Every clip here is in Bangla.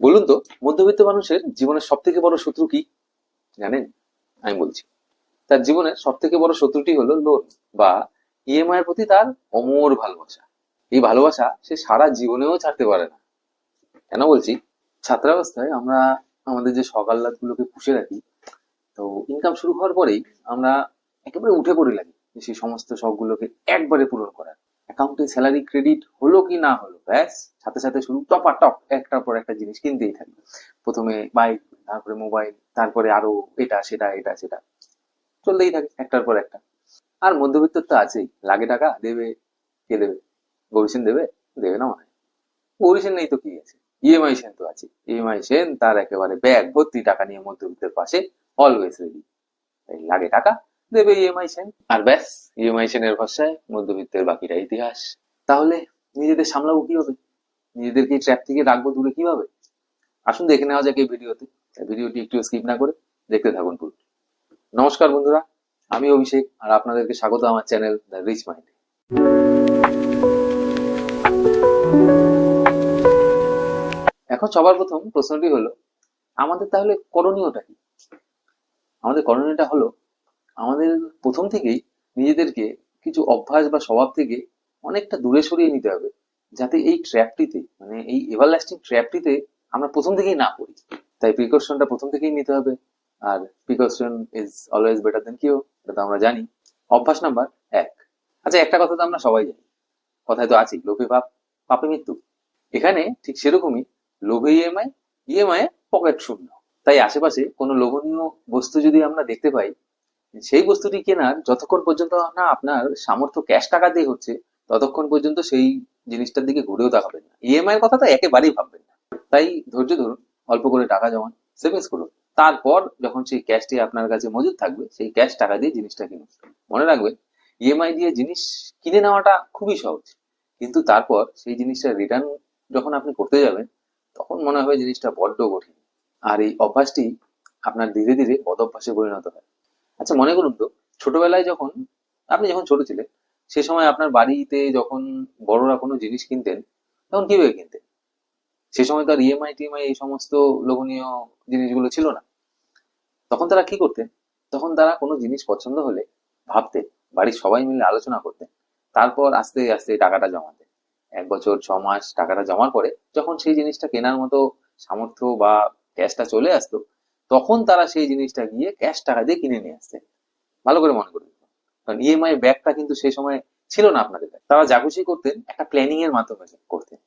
বলুন তো, মধ্যবিত্ত মানুষের জীবনের সব থেকে বড় শত্রু কি? জানেন? আমি বলছি। তার জীবনের সব থেকে বড় শত্রুটি হলো লোন বা ইএমআই এর প্রতি তার অমর ভালোবাসা। এই ভালোবাসা সে সারা জীবনেও ছাড়তে পারে না। কেন বলছি? ছাত্রাবস্থায় আমরা আমাদের যে সকাল গুলোকে পুষে রাখি, তো ইনকাম শুরু হওয়ার পরেই আমরা একেবারে উঠে পড়ে লাগি। সেই সমস্ত শখগুলোকে একবারে পূরণ করার। অ্যাকাউন্টে স্যালারি ক্রেডিট হলো কি না হলো, ব্যাস, সাথে সাথে শুরু টপা টপ একটার পর একটা জিনিস কিনতেই থাকি প্রথমে বাইক তারপরে মোবাইল তারপরে আরও এটা, সেটা এটা, সেটা। চলতেই থাকে একটার পর একটা। আর মধ্যবিত্ত তো আছেই। লাগে টাকা, দেবে, কে দেবে? গৌরী দেবে দেবে না মনে। হয় সেন নেই তো কি আছে? ইএমআই সেন তো আছে ইএমআই সেন তার একেবারে ব্যাগ, ভর্তি টাকা নিয়ে মধ্যবিত্তের পাশে অলওয়েজ রেডি লাগে টাকা দেবে ইএমআই সেন আর ব্যাস ইএমআই সেনের ভাষায় মধ্যবিত্তের বাকিটা ইতিহাস। তাহলে নিজেদের সামলাবো কীভাবে? নিজেদেরকে ট্র্যাপ থেকে রাখব দূরে কীভাবে? আসুন দেখে নেওয়া যাক এই ভিডিওতে। ভিডিওটি একটু স্কিপ না করে দেখতে থাকুন পুরো। নমস্কার বন্ধুরা, আমি অভিষেক আর আপনাদেরকে স্বাগত আমার চ্যানেল দ্য রিচ মাইন্ড। এখন সবার প্রথম প্রশ্নটি হলো, আমাদের তাহলে করণীয়টা কি? আমাদের করণীয়টা হলো আমাদের প্রথম থেকেই নিজেদেরকে কিছু অভ্যাস বা স্বভাব থেকে অনেকটা দূরে সরিয়ে নিতে হবে। যাতে এই ট্র্যাপটিতে মানে এই এভারলাস্টিং ট্র্যাপটিতে আমরা প্রথম থেকেই না পড়ি। তাই প্রিকশনটা প্রথম থেকেই নিতে হবে। আর precaution is always better than cure এটা তো আমরা জানি। অভ্যাস নাম্বার এক। আচ্ছা একটা কথা তো আমরা সবাই জানি। কথায় তো আছি লোভে পাপ, পাপে মৃত্যু। এখানে ঠিক সেরকমই লোভে ইএমআই ইএমআই পকেট শূন্য। তাই আশেপাশে কোনো লোভনীয় বস্তু যদি আমরা দেখতে পাই সেই বস্তুটি কেনার যতক্ষণ পর্যন্ত না আপনার সামর্থ্য ক্যাশ টাকা দিয়ে হচ্ছে, ততক্ষণ পর্যন্ত সেই জিনিসটার দিকে ঘুরেও তাকাবেন না। ইএমআই এর কথা তো একেবারেই ভাববেন না। তাই ধৈর্য ধরুন, অল্প করে টাকা জমান সেভিংস করুন। তারপর যখন সেই ক্যাশটি আপনার কাছে মজুদ থাকবে, সেই ক্যাশ টাকা দিয়ে জিনিসটা কিনুন। মনে রাখবেন ইএমআই দিয়ে জিনিস কিনে নেওয়াটা খুবই সহজ। কিন্তু তারপর সেই জিনিসটা রিটার্ন যখন আপনি করতে যাবেন, তখন মনে হবে জিনিসটা বড্ড কঠিন। আর এই অভ্যাসটি আপনার ধীরে ধীরে বদভ্যাসে পরিণত হয়। আচ্ছা মনে করুন তো, ছোটবেলায় যখন, আপনি যখন ছোট ছিলেন, সে সময় আপনার বাড়িতে যখন বড়রা কোনো জিনিস কিনতেন, তখন কীভাবে কিনতেন? সে সময় তো আর ইএমআই টিএমআই এই সমস্ত লোভনীয় জিনিসগুলো ছিল না। তখন তারা কি করতেন? তখন তারা কোনো জিনিস পছন্দ হলে ভাবতেন, বাড়ির সবাই মিলে আলোচনা করতেন, তারপর আস্তে আস্তে টাকাটা জমাতেন। এক বছর, ছ মাস টাকাটা জমার পরে যখন সেই জিনিসটা কেনার মতো সামর্থ্য বা ক্যাশটা চলে আসতো তখন তারা সেই জিনিসটা গিয়ে ক্যাশ টাকা দিয়ে কিনে নিয়ে আসতেন ভালো করে মনে করবেন কারণ ইএমআই ব্যাগটা কিন্তু সেই সময় ছিল না আপনাদের তারা যা খুশি করতেন, একটা প্ল্যানিং এর মাধ্যমে করতেন।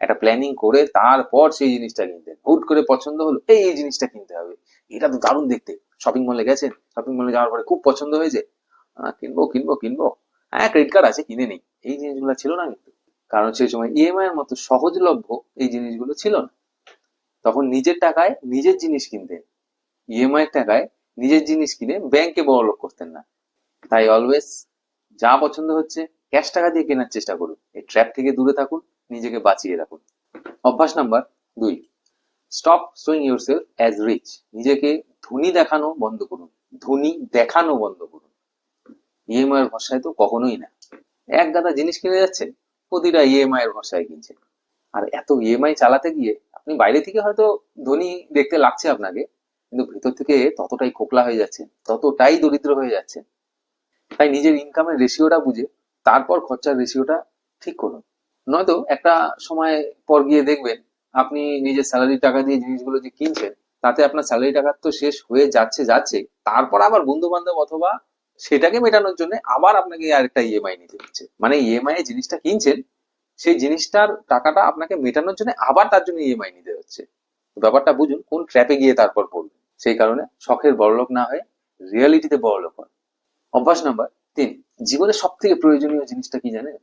একটা প্ল্যানিং করে তারপর সেই জিনিসটা কিনতেন। হুট করে পছন্দ হলো, এই জিনিসটা কিনতে হবে। এটা তো দারুণ দেখতে। শপিং মলে গেছেন শপিং মলে যাওয়ার পরে খুব পছন্দ হয়েছে। কিনবো কিনবো কিনবো। হ্যাঁ ক্রেডিট কার্ড আছে, কিনে নেই। এই জিনিসগুলো ছিল না কিন্তু। কারণ সেই সময় ইএমআই এর মতো সহজলভ্য এই জিনিসগুলো ছিল না। তখন নিজের টাকায় নিজের জিনিস কিনতেন। ইএমআই এর টাকায় নিজের জিনিস কিনে ব্যাংকে বড় লোক করতেন না। তাই অলওয়েজ যা পছন্দ হচ্ছে ক্যাশ টাকা দিয়ে কেনার চেষ্টা করুন। এই ট্র্যাপ থেকে দূরে থাকুন, নিজেকে বাঁচিয়ে রাখুন। অভ্যাস নাম্বার দুই stop showing yourself as rich নিজেকে ধনী দেখানো বন্ধ করুন। ধনী দেখানো বন্ধ করুন। ইএমআই এর ভরসায় তো কখনোই না। এক গাদা জিনিস কিনে যাচ্ছেন প্রতিটা ইএমআই এর ভরসায় কিনছেন আর এত ইএমআই চালাতে গিয়ে আপনি বাইরে থেকে হয়তো ধনী দেখতে লাগছে আপনাকে কিন্তু ভেতর থেকে ততটাই খোকলা হয়ে যাচ্ছেন ততটাই দরিদ্র হয়ে যাচ্ছেন তাই নিজের ইনকামের রেশিওটা বুঝে, তারপর খরচার রেশিওটা ঠিক করুন। নয়তো একটা সময় পর গিয়ে দেখবেন, আপনি নিজের স্যালারি টাকা দিয়ে জিনিসগুলো যে কিনছেন, তাতে আপনার স্যালারি টাকা তো শেষ হয়ে যাচ্ছে যাচ্ছে। তারপর আবার বন্ধু বান্ধব অথবা সেটাকে মেটানোর জন্য আবার আপনাকে আরেকটা ইএমআই নিতে হচ্ছে। মানে ইএমআই এ জিনিসটা কিনছেন, সেই জিনিসটার টাকাটা আপনাকে মেটানোর জন্য আবার তার জন্য ইএমআই নিতে হচ্ছে। ব্যাপারটা বুঝুন, কোন ট্র্যাপে গিয়ে তারপর পড়বেন। সেই কারণে শখের বড়লোক না হয়ে রিয়ালিটিতে বড়লোক হন। অভ্যাস নাম্বার তিন, জীবনে সব থেকে প্রয়োজনীয় জিনিসটা কি জানেন?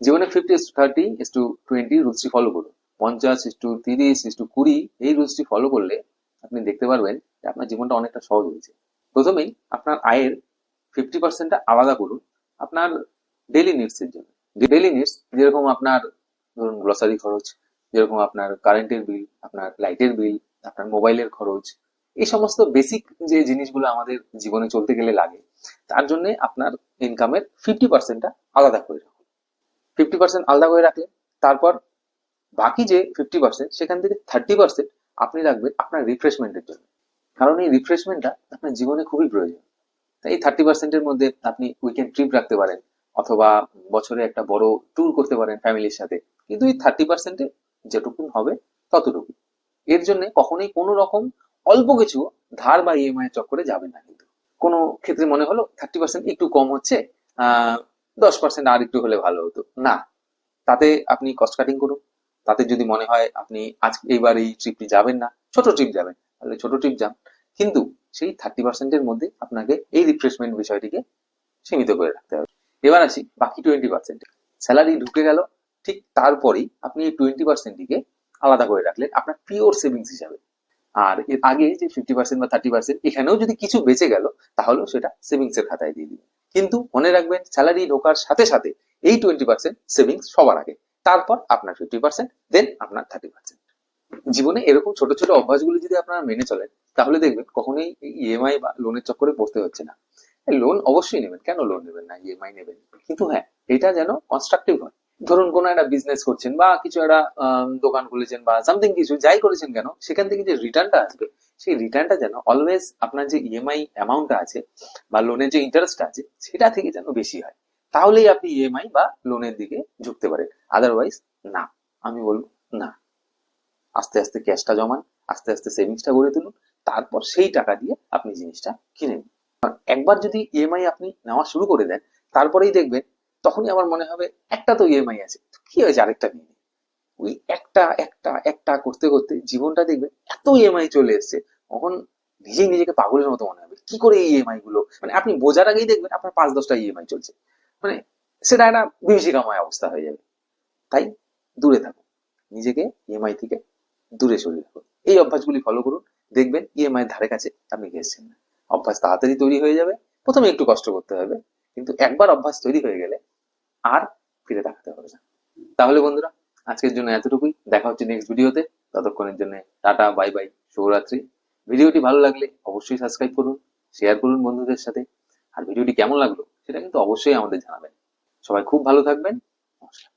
জীবনে fifty thirty is to twenty রুলসটি follow করুন। পঞ্চাশ ইস টু তিরিশ ইস টু কুড়ি এই রুলসটি ফলো করলে আপনি দেখতে পারবেন যে আপনার জীবনটা অনেকটা সহজ হয়েছে। প্রথমেই আপনার আয়ের ফিফটি পার্সেন্টটা আলাদা করুন আপনার ডেলি নিডস এর জন্য। ডেলি নিডস যেরকম আপনার ধরুন গ্রসারি খরচ, যেরকম আপনার কারেন্টের বিল আপনার লাইটের বিল আপনার মোবাইলের খরচ এই সমস্ত বেসিক যে জিনিসগুলো আমাদের জীবনে চলতে গেলে লাগে, তার জন্য আপনার ইনকামের ফিফটি পার্সেন্টটা আলাদা করে রাখুন। ফিফটি পার্সেন্ট আলাদা করে রাখলে, তারপর বাকি যে ফিফটি পার্সেন্ট সেখান থেকে থার্টি পার্সেন্ট আপনি রাখবেন আপনার রিফ্রেশমেন্টের জন্য। কারণ এই রিফ্রেশমেন্টটা আপনার জীবনে খুবই প্রয়োজন। তাই এই থার্টি পার্সেন্টের মধ্যে আপনি উইকেন্ড ট্রিপ রাখতে পারেন, অথবা বছরে একটা বড় ট্যুর করতে পারেন ফ্যামিলির সাথে। কিন্তু এই থার্টি পার্সেন্টে যেটুকুন হবে ততটুকু এর জন্য কখনোই কোনো রকম অল্প কিছু ধার বা ইএমআই চক্করে যাবেন না কিন্তু। কোনো ক্ষেত্রে মনে হলো থার্টি পার্সেন্ট একটু কম হচ্ছে দশ পার্সেন্ট আর একটু হলে ভালো হতো। না। তাতে আপনি কস্ট কাটিং করুন। তাতে যদি মনে হয় আপনি আজ এইবার এই ট্রিপটি যাবেন না, ছোট ট্রিপ যাবেন, তাহলে ছোট ট্রিপ যান। কিন্তু সেই থার্টি পার্সেন্টের মধ্যে আপনাকে এই রিফ্রেশমেন্ট বিষয়টিকে সীমিত করে রাখতে হবে। এবার আসি বাকি টোয়েন্টি পার্সেন্ট স্যালারি ঢুকে গেল, ঠিক তারপরেই আপনি এই টোয়েন্টি পার্সেন্টটিকে আলাদা করে রাখলেন আপনার পিওর সেভিংস হিসাবে। আর এর আগে যে ফিফটি পার্সেন্ট বা থার্টি পার্সেন্ট এখানেও যদি কিছু বেঁচে গেল, তাহলেও সেটা সেভিংস এর খাতায় দিয়ে দিবেন। কিন্তু মনে রাখবেন স্যালারি ঢোকার সাথে সাথে এই টোয়েন্টি পার্সেন্ট সেভিংস সবার আগে। তারপর আপনার ফিফটি পার্সেন্ট দেন আপনার থার্টি পার্সেন্ট জীবনে এরকম ছোট ছোট অভ্যাসগুলো যদি আপনারা মেনে চলেন, তাহলে দেখবেন কখনোই ইএমআই বা লোনের চক্করে পড়তে হচ্ছে না। লোন অবশ্যই নেবেন। কেন লোন নেবেন না? ইএমআই নেবেন। কিন্তু হ্যাঁ এটা যেন কনস্ট্রাকটিভ হয়। ধরুন কোনো একটা বিজনেস করছেন বা কিছু একটা দোকান খুলেছেন বা সামথিং কিছু যাই করেছেন কেন, সেখান থেকে যে রিটার্নটা আসবে, সেই রিটার্নটা যেন অলওয়েজ আপনার যে ইএমআই অ্যামাউন্টটা আছে বা লোনের যে ইন্টারেস্টটা আছে, সেটা থেকে যেন বেশি হয়। তাহলেই আপনি ইএমআই বা লোনের দিকে ঝুঁকতে পারেন। আদারওয়াইজ না। আমি বলব, না। আস্তে আস্তে ক্যাশটা জমান, আস্তে আস্তে সেভিংসটা গড়ে তুলুন, তারপর সেই টাকা দিয়ে আপনি জিনিসটা কিনে নিন। একবার যদি ইএমআই আপনি নেওয়া শুরু করে দেন, তারপরেই দেখবেন তখনই আমার মনে হবে, একটা তো ইএমআই আছে কি হয়েছে আরেকটা নিয়ে। ওই একটা একটা একটা করতে করতে জীবনটা দেখবে, এত ইএমআই চলে এসছে। তখন নিজেই নিজেকে পাগলের মতো মনে হবে, কি করে ইএমআই গুলো? মানে আপনি বোঝার আগেই দেখবেন আপনার পাঁচ, দশটা ইএমআই চলছে। মানে সেটা একটা বিভীষিকাময় অবস্থা হয়ে যাবে। তাই দূরে থাকুন, নিজেকে ইএমআই থেকে দূরে সরে রাখুন। এই অভ্যাসগুলি ফলো করুন, দেখবেন ইএমআই ধারে কাছে আপনি গেছেন না অভ্যাস তাড়াতাড়ি তৈরি হয়ে যাবে, প্রথমে একটু কষ্ট করতে হবে, কিন্তু একবার অভ্যাস তৈরি হয়ে গেলে আর ফিরে তাকাতে হবে না। তাহলে বন্ধুরা, আজকের জন্য এতটুকুই। দেখা হচ্ছে নেক্সট ভিডিওতে ততক্ষণের জন্য টাটা বাই বাই শুভরাত্রি। ভিডিওটি ভালো লাগলে অবশ্যই সাবস্ক্রাইব করুন শেয়ার করুন বন্ধুদের সাথে। আর ভিডিওটি কেমন লাগল সেটা কিন্তু অবশ্যই আমাদের জানাবেন। সবাই খুব ভালো থাকবেন। নমস্কার।